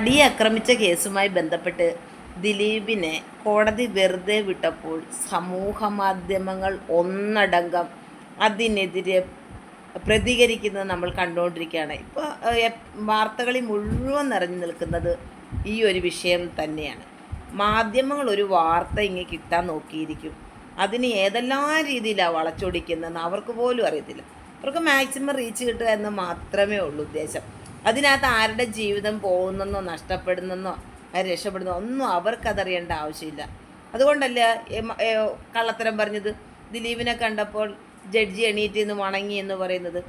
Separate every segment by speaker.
Speaker 1: നടി ആക്രമിച്ച കേസുമായി ബന്ധപ്പെട്ട് ദിലീപിനെ കോടതി വെറുതെ വിട്ടപ്പോൾ സമൂഹ മാധ്യമങ്ങൾ ഒന്നടങ്കം അതിനെതിരെ പ്രതികരിക്കുന്നത് നമ്മൾ കണ്ടുകൊണ്ടിരിക്കുകയാണ്. ഇപ്പോൾ വാർത്തകളിൽ മുഴുവൻ നിറഞ്ഞു നിൽക്കുന്നത് ഈ ഒരു വിഷയം തന്നെയാണ്. മാധ്യമങ്ങൾ ഒരു വാർത്ത ഇങ്ങനെ കിട്ടാൻ നോക്കിയിരിക്കും. അതിന് ഏതെല്ലാം രീതിയിലാണ് വളച്ചൊടിക്കുന്നതെന്ന് അവർക്ക് പോലും അറിയത്തില്ല. അവർക്ക് മാക്സിമം റീച്ച് കിട്ടുക എന്ന് മാത്രമേ ഉള്ളൂ ഉദ്ദേശം. അതിനകത്ത് ആരുടെ ജീവിതം പോകുന്നെന്നോ നഷ്ടപ്പെടുന്നെന്നോ രക്ഷപ്പെടുന്നോ ഒന്നും അവർക്കതറിയേണ്ട ആവശ്യമില്ല. അതുകൊണ്ടല്ല കള്ളത്തരം പറഞ്ഞത്? ദിലീപിനെ കണ്ടപ്പോൾ ജഡ്ജി എണീറ്റ് നിന്ന് വണങ്ങി എന്ന് പറയുന്നത്.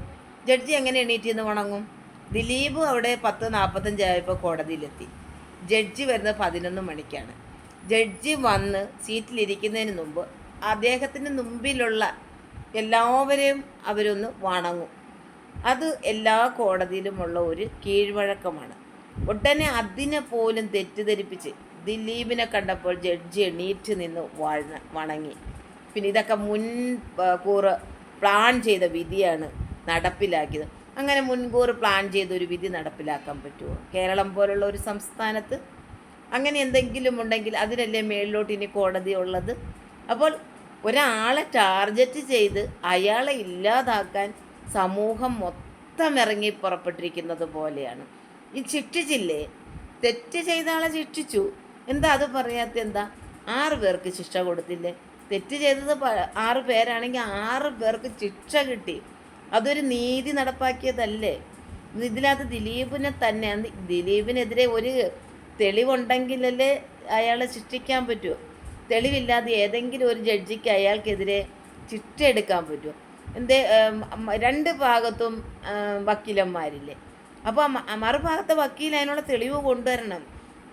Speaker 1: ജഡ്ജി എങ്ങനെ എണീറ്റ് നിന്ന് വണങ്ങും? ദിലീപ് അവിടെ പത്ത് നാൽപ്പത്തഞ്ചായപ്പോൾ കോടതിയിലെത്തി. ജഡ്ജി വരുന്നത് പതിനൊന്ന് മണിക്കാണ്. ജഡ്ജി വന്ന് സീറ്റിലിരിക്കുന്നതിന് മുമ്പ് അദ്ദേഹത്തിന് മുമ്പിലുള്ള എല്ലാവരെയും അവരൊന്ന് വണങ്ങും. അത് എല്ലാ കോടതിയിലുമുള്ള ഒരു കീഴ്വഴക്കമാണ്. ഉടനെ അതിനെ പോലും തെറ്റിദ്ധരിപ്പിച്ച് ദിലീപിനെ കണ്ടപ്പോൾ ജഡ്ജി എണീറ്റ് നിന്ന് വഴ വണങ്ങി. പിന്നെ ഇതൊക്കെ മുൻകൂർ പ്ലാൻ ചെയ്ത വിധിയാണ് നടപ്പിലാക്കിയത്. അങ്ങനെ മുൻകൂർ പ്ലാൻ ചെയ്ത ഒരു വിധി നടപ്പിലാക്കാൻ പറ്റുമോ? കേരളം പോലുള്ള ഒരു സംസ്ഥാനത്ത് അങ്ങനെ എന്തെങ്കിലും ഉണ്ടെങ്കിൽ അതിനല്ലേ മേളിലോട്ട് ഇനി കോടതി ഉള്ളത്? അപ്പോൾ ഒരാളെ ടാർഗറ്റ് ചെയ്ത് അയാളെ ഇല്ലാതാക്കാൻ സമൂഹം മൊത്തം ഇറങ്ങി പുറപ്പെട്ടിരിക്കുന്നത് പോലെയാണ്. ഈ ശിക്ഷിച്ചില്ലേ? തെറ്റ് ചെയ്ത ആളെ ശിക്ഷിച്ചു. എന്താ അത് പറയാത്ത എന്താ? ആറ് പേർക്ക് ശിക്ഷ കൊടുത്തില്ലേ? തെറ്റ് ചെയ്തത് ആറ് പേരാണെങ്കിൽ ആറ് പേർക്ക് ശിക്ഷ കിട്ടി. അതൊരു നീതി നടപ്പാക്കിയതല്ലേ? ഇതിനകത്ത് ദിലീപിനെ തന്നെ ദിലീപിനെതിരെ ഒരു തെളിവുണ്ടെങ്കിലല്ലേ അയാളെ ശിക്ഷിക്കാൻ പറ്റുമോ തെളിവില്ലാതെ ഏതെങ്കിലും ഒരു ജഡ്ജിക്ക് അയാൾക്കെതിരെ ശിക്ഷ എടുക്കാൻ പറ്റുമോ എന്തേ രണ്ട് ഭാഗത്തും വക്കീലന്മാരില്ലേ. അപ്പോൾ മറുഭാഗത്തെ വക്കീൽ അതിനുള്ള തെളിവ് കൊണ്ടുവരണം.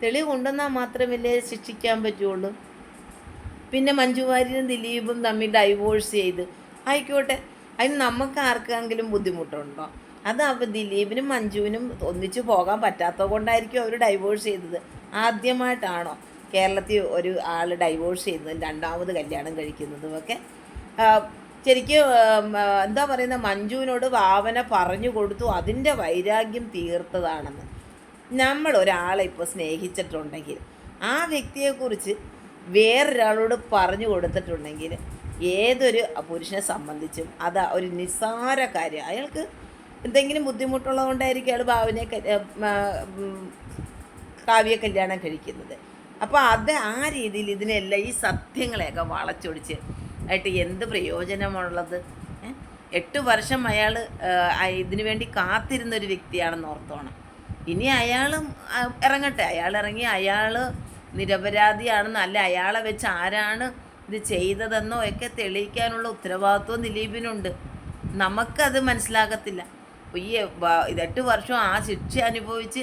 Speaker 1: തെളിവ് കൊണ്ടുവന്നാൽ മാത്രമല്ലേ ശിക്ഷിക്കാൻ പറ്റുള്ളൂ. പിന്നെ മഞ്ജു വാര്യരും ദിലീപും തമ്മിൽ ഡൈവോഴ്സ് ചെയ്ത്. ആയിക്കോട്ടെ. അതിന് നമുക്ക് ആർക്കെങ്കിലും ബുദ്ധിമുട്ടുണ്ടോ? അത് അപ്പോൾ ദിലീപിനും മഞ്ജുവിനും ഒന്നിച്ചു പോകാൻ പറ്റാത്തത് കൊണ്ടായിരിക്കും അവർ ഡൈവോഴ്സ് ചെയ്തത്. ആദ്യമായിട്ടാണോ കേരളത്തിൽ ഒരു ആൾ ഡൈവോഴ്സ് ചെയ്യുന്നതും രണ്ടാമത് കല്യാണം കഴിക്കുന്നതും ഒക്കെ ശരിക്കും എന്താ പറയുന്ന മഞ്ജുവിനോട് ഭാവന പറഞ്ഞു കൊടുത്തു. അതിന്റെ വൈരാഗ്യം തീർത്തതാണെന്ന്. നമ്മൾ ഒരാളെ ഇപ്പോൾ സ്നേഹിച്ചിട്ടുണ്ടെങ്കിൽ ആ വ്യക്തിയെക്കുറിച്ച് വേറൊരാളോട് പറഞ്ഞു കൊടുത്തിട്ടുണ്ടെങ്കിൽ ഏതൊരു പുരുഷനെ സംബന്ധിച്ചും അത് ഒരു നിസ്സാര കാര്യം. അയാൾക്ക് എന്തെങ്കിലും ബുദ്ധിമുട്ടുള്ളതുകൊണ്ടായിരിക്കും അയാൾ ഭാവനയെ കാവ്യ കല്യാണം കഴിക്കുന്നത്. അപ്പോൾ അത് ആ രീതിയിൽ ഇതിനെല്ലാം ഈ സത്യങ്ങളെയൊക്കെ വളച്ചൊടിച്ച് ആയിട്ട് എന്ത് പ്രയോജനമുള്ളത്? എട്ട് വർഷം അയാൾ ഇതിനു വേണ്ടി കാത്തിരുന്ന ഒരു വ്യക്തിയാണെന്ന് ഓർത്തോണം. ഇനി അയാളും ഇറങ്ങട്ടെ. അയാൾ ഇറങ്ങി അയാൾ നിരപരാധിയാണെന്നോ അല്ല അയാളെ വെച്ച് ആരാണ് ഇത് ചെയ്തതെന്നോ ഒക്കെ തെളിയിക്കാനുള്ള ഉത്തരവാദിത്വം ദിലീപിനുണ്ട്. നമുക്കത് മനസ്സിലാകത്തില്ല. ഈ ഇതെട്ട് വർഷം ആ ശിക്ഷ അനുഭവിച്ച്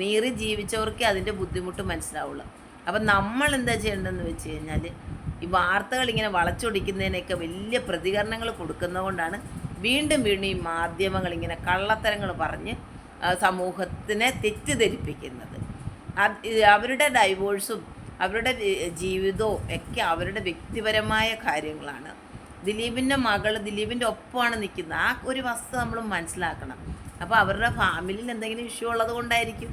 Speaker 1: നീറി ജീവിച്ചവർക്കേ അതിന്റെ ബുദ്ധിമുട്ട് മനസ്സിലാവുള്ളൂ. അപ്പം നമ്മൾ എന്താ ചെയ്യേണ്ടതെന്ന് വെച്ച് കഴിഞ്ഞാൽ ഈ വാർത്തകൾ ഇങ്ങനെ വളച്ചൊടിക്കുന്നതിനൊക്കെ വലിയ പ്രതികരണങ്ങൾ കൊടുക്കുന്നതുകൊണ്ടാണ് വീണ്ടും വീണ്ടും ഈ മാധ്യമങ്ങൾ ഇങ്ങനെ കള്ളത്തരങ്ങൾ പറഞ്ഞ് സമൂഹത്തിനെ തെറ്റിദ്ധരിപ്പിക്കുന്നത്. അവരുടെ ഡൈവോഴ്സും അവരുടെ ജീവിതവും ഒക്കെ അവരുടെ വ്യക്തിപരമായ കാര്യങ്ങളാണ്. ദിലീപിന്റെ മകൾ ദിലീപിന്റെ ഒപ്പമാണ് നിൽക്കുന്നത്. ആ ഒരു വസ്തു നമ്മൾ മനസ്സിലാക്കണം. അപ്പോൾ അവരുടെ ഫാമിലിയിൽ എന്തെങ്കിലും ഇഷ്യൂ ഉള്ളത് കൊണ്ടായിരിക്കും.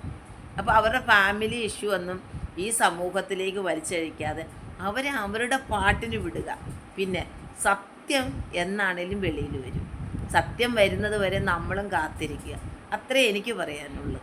Speaker 1: അപ്പോൾ അവരുടെ ഫാമിലി ഇഷ്യൂ ഒന്നും ഈ സമൂഹത്തിലേക്ക് വലിച്ചഴിക്കാതെ അവരെ അവരുടെ പാട്ടിന് വിടുക. പിന്നെ സത്യം എന്നാണേലും വെളിയിൽ വരും. സത്യം വരുന്നത് വരെ നമ്മളും കാത്തിരിക്കുക. അത്രേ എനിക്ക് പറയാനുള്ളൂ.